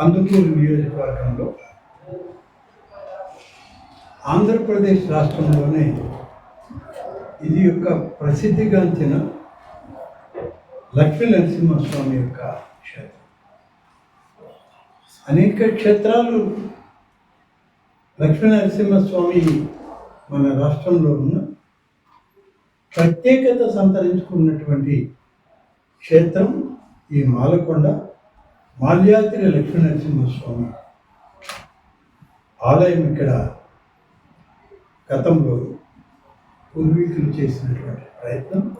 కందుకూరు నియోజకవర్గంలో ఆంధ్రప్రదేశ్ రాష్ట్రంలోనే ఇది యొక్క ప్రసిద్ధిగాంచిన లక్ష్మీ నరసింహస్వామి యొక్క క్షేత్రం. అనేక క్షేత్రాలు లక్ష్మీ నరసింహస్వామి మన రాష్ట్రంలో ఉన్న ప్రత్యేకత సంతరించుకున్నటువంటి క్షేత్రం ఈ మాలకొండ. మాల్యాద్రి లక్ష్మీ నరసింహస్వామి ఆలయం ఇక్కడ గతంలో పూర్వీకులు చేసినటువంటి ప్రయత్నం.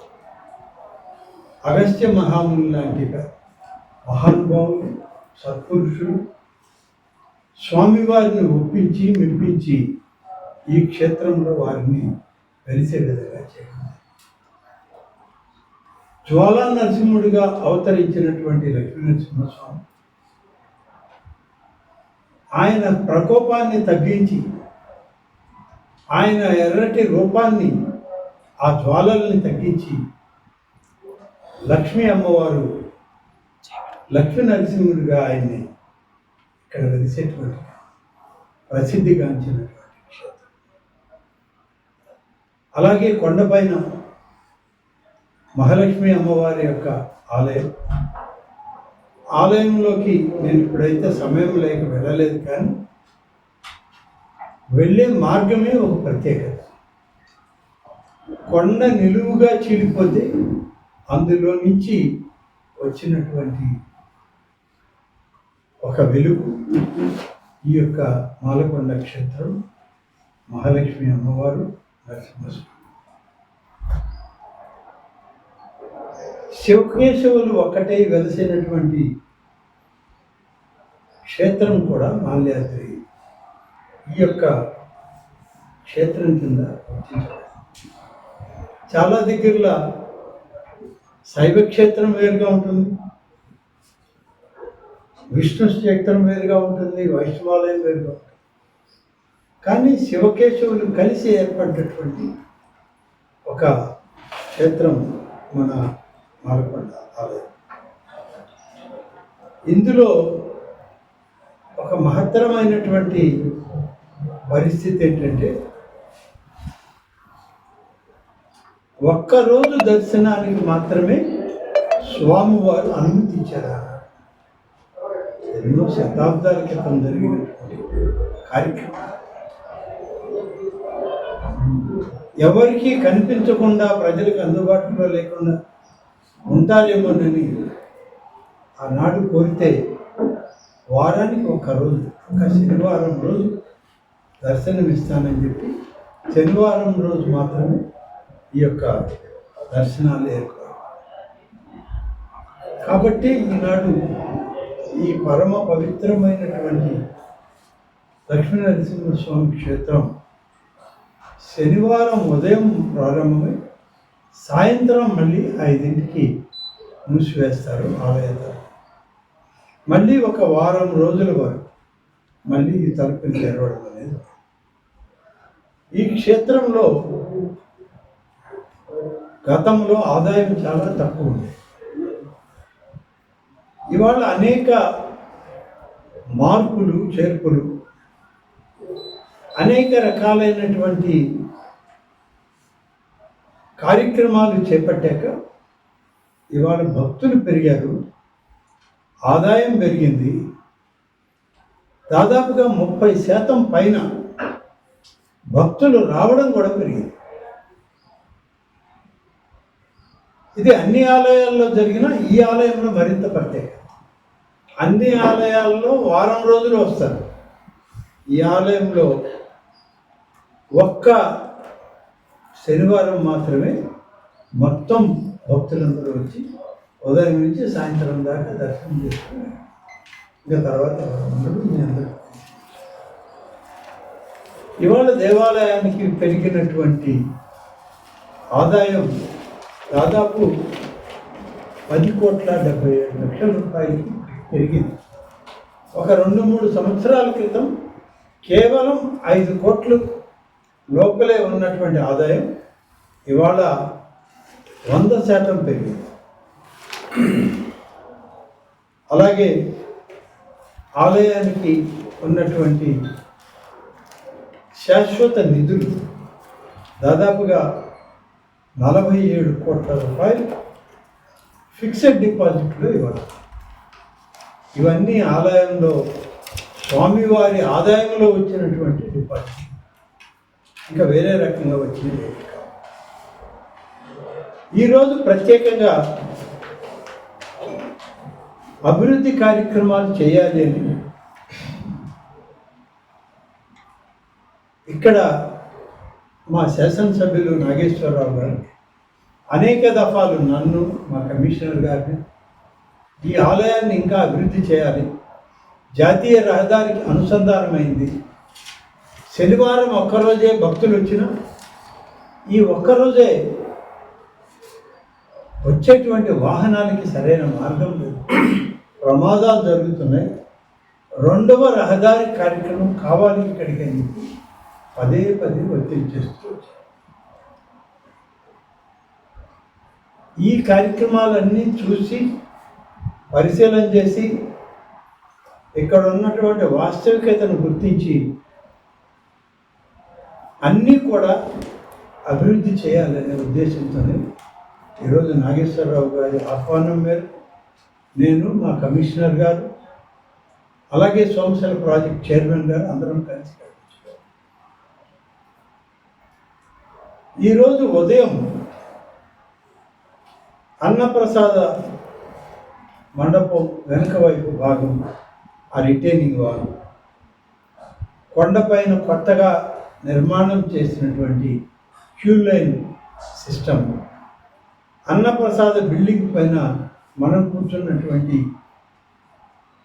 అగస్త్య మహాముని లాంటి మహానుభావులు సత్పురుషులు స్వామివారిని ఒప్పించి మెప్పించి ఈ క్షేత్రంలో వారిని కలిసే విధంగా చేయండి. జ్వాలా నరసింహుడిగా అవతరించినటువంటి లక్ష్మీ నరసింహస్వామి ఆయన ప్రకోపాన్ని తగ్గించి ఆయన ఎర్రటి రూపాన్ని ఆ జ్వాలల్ని తగ్గించి లక్ష్మీ అమ్మవారు లక్ష్మీ నరసింహుడిగా ఆయన్ని ఇక్కడ వెలిసేటువంటి ప్రసిద్ధిగాంచినటువంటి క్షేత్రం. అలాగే కొండపైన మహాలక్ష్మి అమ్మవారి యొక్క ఆలయం. ఆలయంలోకి నేను ఇప్పుడైతే సమయం లేక వెళ్ళలేదు కానీ వెళ్ళే మార్గమే ఒక ప్రత్యేకత. కొండ నిలువుగా చీలిపోతే అందులో నుంచి వచ్చినటువంటి ఒక వెలుగు ఈ యొక్క మాలకొండ క్షేత్రం మహాలక్ష్మి అమ్మవారు నరసింహస్వామి. శివకేశవులు ఒక్కటే వెలిసినటువంటి క్షేత్రం కూడా మాల్యాద్రి. ఈ యొక్క క్షేత్రం కింద చాలా దగ్గరలో శైవ క్షేత్రం వేరుగా ఉంటుంది. విష్ణు క్షేత్రం వేరుగా ఉంటుంది. వైష్ణవాలయం వేరుగా ఉంటుంది. కానీ శివకేశవులు కలిసి ఏర్పడినటువంటి ఒక క్షేత్రం మన మాలకొండ ఆలయం ఇందులో ఒక మహత్తరమైనటువంటి పరిస్థితి ఏంటంటే ఒక్కరోజు దర్శనానికి మాత్రమే స్వామివారు అనుమతించారు ఎన్నో శతాబ్దాల క్రితం జరిగినటువంటి కార్యక్రమం. ఎవరికీ కనిపించకుండా ప్రజలకు అందుబాటులో లేకుండా ఉంటారేమోనని ఆనాడు కోరితే వారానికి ఒక రోజు ఒక శనివారం రోజు దర్శనమిస్తానని చెప్పి శనివారం రోజు మాత్రమే ఈ యొక్క దర్శనాలు ఏర్పడాలి కాబట్టి ఈనాడు ఈ పరమ పవిత్రమైనటువంటి లక్ష్మీ నరసింహస్వామి క్షేత్రం శనివారం ఉదయం ప్రారంభమై సాయంత్రం మళ్ళీ ఐదింటికి మూసివేస్తారు ఆలయాలు మళ్ళీ ఒక వారం రోజుల వరకు మళ్ళీ ఈ తలుపులు తెరవడం అనేది. ఈ క్షేత్రంలో గతంలో ఆదాయం చాలా తక్కువ ఉంది. ఇవాళ అనేక మార్పులు చేర్పులు అనేక రకాలైనటువంటి కార్యక్రమాలు చేపట్టాక ఇవాళ భక్తులు పెరిగారు ఆదాయం పెరిగింది. దాదాపుగా ముప్పై శాతం పైన భక్తులు రావడం కూడా పెరిగింది. ఇది అన్ని ఆలయాల్లో జరిగిన ఈ ఆలయంలో మరింత ప్రత్యేకత అన్ని ఆలయాల్లో వారం రోజులు వస్తారు. ఈ ఆలయంలో ఒక్క శనివారం మాత్రమే మొత్తం భక్తులందరూ వచ్చి ఉదయం నుంచి సాయంత్రం దాకా దర్శనం చేసుకున్నారు ఇంకా తర్వాత ఇవాళ దేవాలయానికి పెరిగినటువంటి ఆదాయం దాదాపు పది కోట్ల డెబ్బై ఏడు లక్షల రూపాయలకి పెరిగింది. ఒక రెండు మూడు సంవత్సరాల క్రితం కేవలం ఐదు కోట్లు లోపలే ఉన్నటువంటి ఆదాయం ఇవాళ వంద శాతం పెరిగింది. అలాగే ఆలయానికి ఉన్నటువంటి శాశ్వత నిధులు దాదాపుగా నలభై ఏడు కోట్ల రూపాయలు ఫిక్స్డ్ డిపాజిట్లు ఇవ్వాలి ఇవన్నీ ఆలయంలో స్వామివారి ఆదాయంలో వచ్చినటువంటి డిపాజిట్ ఇంకా వేరే రకంగా వచ్చింది ఈరోజు ప్రత్యేకంగా అభివృద్ధి కార్యక్రమాలు చేయాలి అని ఇక్కడ మా శాసనసభ్యులు నాగేశ్వరరావు గారు అనేక దఫాలు నన్ను మా కమిషనర్ గారిని ఈ ఆలయాన్ని ఇంకా అభివృద్ధి చేయాలి. జాతీయ రహదారికి అనుసంధానమైంది. శనివారం ఒక్కరోజే భక్తులు వచ్చిన ఈ ఒక్కరోజే వచ్చేటువంటి వాహనానికి సరైన మార్గం లేదు. ప్రమాదాలు జరుగుతున్నాయి. రెండవ రహదారి కార్యక్రమం కావాలి ఇక్కడికి అని చెప్పి పదే పదే ఒత్తిడి చేస్తూ ఈ కార్యక్రమాలన్నీ చూసి పరిశీలన చేసి ఇక్కడ ఉన్నటువంటి వాస్తవికతను గుర్తించి అన్నీ కూడా అభివృద్ధి చేయాలనే ఉద్దేశంతోనే ఈరోజు నాగేశ్వరరావు గారి ఆహ్వానం మేరకు నేను మా కమిషనర్ గారు అలాగే సోమశల ప్రాజెక్ట్ చైర్మన్ గారు అందరం కలిసి ఈరోజు ఉదయం అన్నప్రసాద మండపం వెనుక వైపు భాగం ఆ రిటైనింగ్ వాల్ కొండపైన కొత్తగా నిర్మాణం చేసినటువంటి క్యూ లైన్ సిస్టమ్. అన్నప్రసాద బిల్డింగ్ పైన మనం కూర్చున్నటువంటి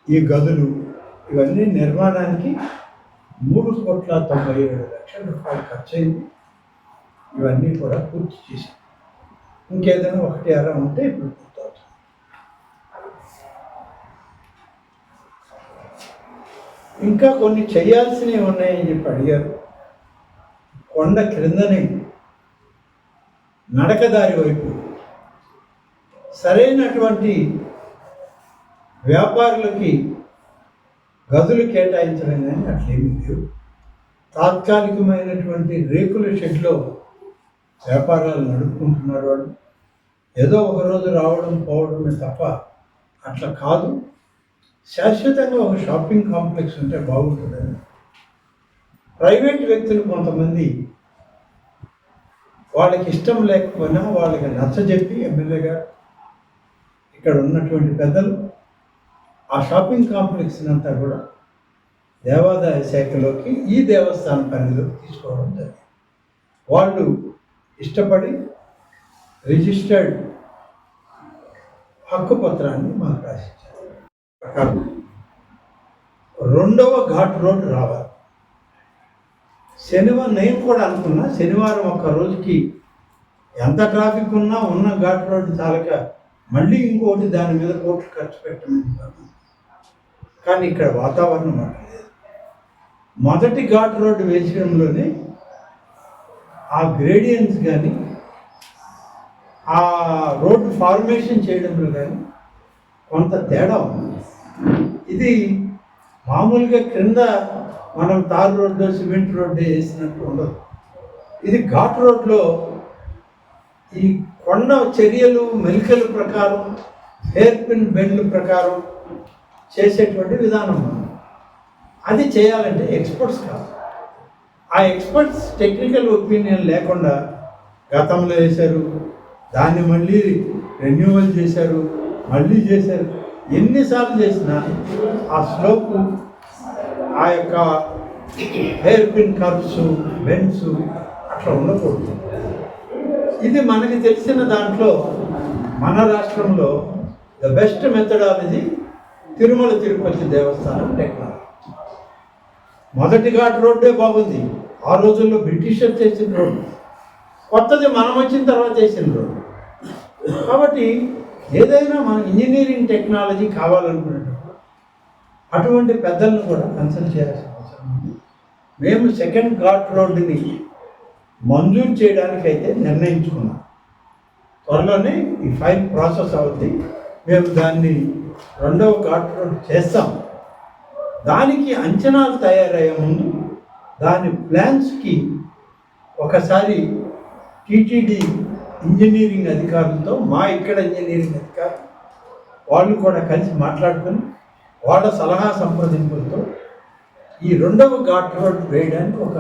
ఈ గదులు ఇవన్నీ నిర్మాణానికి మూడు కోట్ల తొంభై ఏడు లక్షల రూపాయలు ఖర్చయింది. ఇవన్నీ కూడా పూర్తి చేశాం. ఇంకేదైనా ఒకటి అర ఉంటే ఇప్పుడు పూర్తవుతుంది ఇంకా కొన్ని చేయాల్సినవి ఉన్నాయని చెప్పి అడిగారు. కొండ క్రిందనే నడకదారి వైపు సరైనటువంటి వ్యాపారులకి గదులు కేటాయించడం కానీ అట్లేమి లేవు. తాత్కాలికమైనటువంటి రేకుల షెడ్లో వ్యాపారాలు నడుపుకుంటున్నారు వాళ్ళు. ఏదో ఒక రోజు రావడం పోవడమే తప్ప అట్లా కాదు. శాశ్వతంగా ఒక షాపింగ్ కాంప్లెక్స్ ఉంటే బాగుంటుందని ప్రైవేట్ వ్యక్తులు కొంతమంది వాళ్ళకి ఇష్టం లేకపోయినా వాళ్ళకి నచ్చజెప్పి ఎమ్మెల్యేగా ఇక్కడ ఉన్నటువంటి పెద్దలు ఆ షాపింగ్ కాంప్లెక్స్ అంతా కూడా దేవాదాయ శాఖలోకి ఈ దేవస్థానం పరిధిలోకి తీసుకోవడం జరిగింది. వాళ్ళు ఇష్టపడి రిజిస్టర్డ్ హక్కు పత్రాన్ని మాకు రాసిచ్చారు. రెండవ ఘాట్ రోడ్ రావాలి. శనివారం నేను కూడా అనుకున్నా శనివారం ఒక్క రోజుకి ఎంత ట్రాఫిక్ ఉన్నా ఉన్న ఘాట్ రోడ్డు చాలక మళ్ళీ ఇంకోటి దాని మీద కోట్లు ఖర్చు పెట్టమని కానీ ఇక్కడ వాతావరణం అట్లా లేదు. మొదటి ఘాట్ రోడ్డు వేసడంలోనే ఆ గ్రేడియన్స్ కానీ ఆ రోడ్డు ఫార్మేషన్ చేయడంలో కానీ కొంత తేడా ఉంది. ఇది మామూలుగా క్రింద మనం తార్ రోడ్డు సిమెంట్ రోడ్డు వేసినట్టు ఉండదు ఇది ఘాట్ రోడ్లో ఈ కొండ చర్యలు మెలికల ప్రకారం హెయిర్ పిన్ బెండ్ల ప్రకారం చేసేటువంటి విధానం ఉంది. అది చేయాలంటే ఎక్స్పర్ట్స్ కాదు ఆ ఎక్స్పర్ట్స్ టెక్నికల్ ఒపీనియన్ లేకుండా గతంలో వేశారు దాన్ని మళ్ళీ రెన్యూవల్ చేశారు మళ్ళీ చేశారు ఎన్నిసార్లు చేసినా ఆ స్లోపు ఆ యొక్క హెయిర్ పిన్ కర్వ్స్ బెన్స్ అట్లా ఉండకూడదు. ఇది మనకి తెలిసిన దాంట్లో మన రాష్ట్రంలో the best methodology Tirumala Tirupati Devasthanam technology మొదటి ఘాట్ రోడ్డే బాగుంది. ఆ రోజుల్లో బ్రిటిషర్ చేసిన రోడ్డు. కొత్తది మనం వచ్చిన తర్వాత చేసిన రోడ్డు. కాబట్టి ఏదైనా మన ఇంజనీరింగ్ టెక్నాలజీ కావాలనుకున్నట్టు అటువంటి పెద్దలను కూడా కన్సల్ట్ చేయాల్సిన అవసరం ఉంది. మేము సెకండ్ ఘాట్ రోడ్డుని మంజూరు చేయడానికి అయితే నిర్ణయించుకున్నాం. త్వరలోనే ఈ ఫైల్ ప్రాసెస్ అవుద్ది. మేము దాన్ని రెండవ ఘాట్ రోడ్ చేస్తాం. దానికి అంచనాలు తయారయ్యే ముందు దాని ప్లాన్స్కి ఒకసారి టీటీడీ ఇంజనీరింగ్ అధికారులతో మా ఇక్కడ ఇంజనీరింగ్ అధికారులు వాళ్ళు కూడా కలిసి మాట్లాడుకుని వాళ్ళ సలహా సంప్రదింపులతో ఈ రెండవ ఘాట్ రోడ్ వేయడానికి ఒక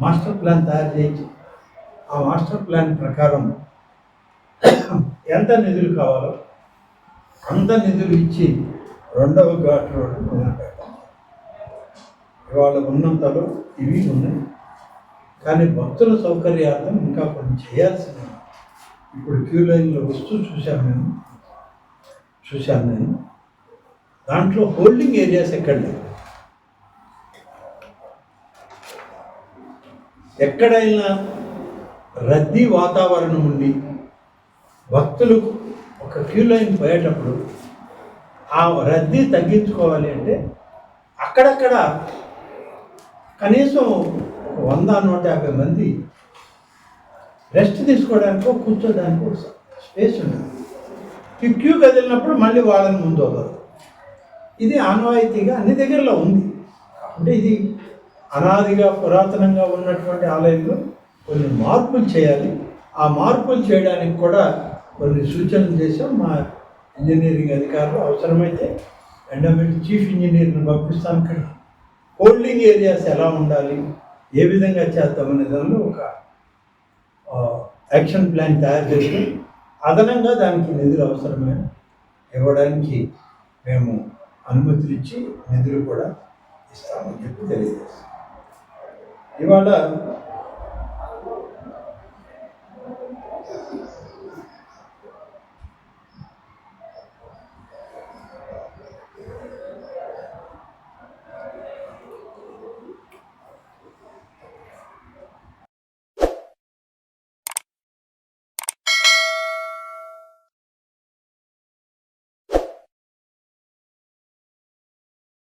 మాస్టర్ ప్లాన్ తయారు చేయించి ఆ మాస్టర్ ప్లాన్ ప్రకారం ఎంత నిధులు కావాలో అంత నిధులు ఇచ్చి రెండవ ఘాట్ రోడ్ మొదలుపెట్టాం ఇవాళ ఉన్నంతలో ఇవి ఉన్నాయి. కానీ భక్తుల సౌకర్యార్థం ఇంకా కొన్ని చేయాల్సింది ఇప్పుడు క్యూ లైన్లో వస్తూ చూశాను నేను. చూశాను నేను. దాంట్లో హోల్డింగ్ ఏరియాస్ ఎక్కడ లేవు. ఎక్కడైనా రద్దీ వాతావరణం ఉండి భక్తులు ఒక క్యూ లైన్ పోయేటప్పుడు ఆ రద్దీ తగ్గించుకోవాలి అంటే అక్కడక్కడ కనీసం ఒక వంద నూట యాభై మంది రెస్ట్ తీసుకోవడానికో కూర్చోడానికి స్పేస్ ఉండదు ఈ క్యూ కదిలినప్పుడు మళ్ళీ వాళ్ళని ముందు వదలరు. ఇది ఆనవాయితీగా అన్ని దగ్గరలో ఉంది. అంటే ఇది అనాదిగా పురాతనంగా ఉన్నటువంటి ఆలయంలో కొన్ని మార్పులు చేయాలి. ఆ మార్పులు చేయడానికి కూడా కొన్ని సూచనలు చేశాం. మా ఇంజనీరింగ్ అధికారులు అవసరమైతే ఎండమెంట్ చీఫ్ ఇంజనీర్ని పంపిస్తాం. ఇక్కడ హోల్డింగ్ ఏరియాస్ ఎలా ఉండాలి ఏ విధంగా చేద్దామనే దానిలో ఒక యాక్షన్ ప్లాన్ తయారు చేసి అదనంగా దానికి నిధులు అవసరమైన ఇవ్వడానికి మేము అనుమతులు ఇచ్చి నిధులు కూడా ఇస్తామని చెప్పి తెలియజేస్తాం ఇవాళ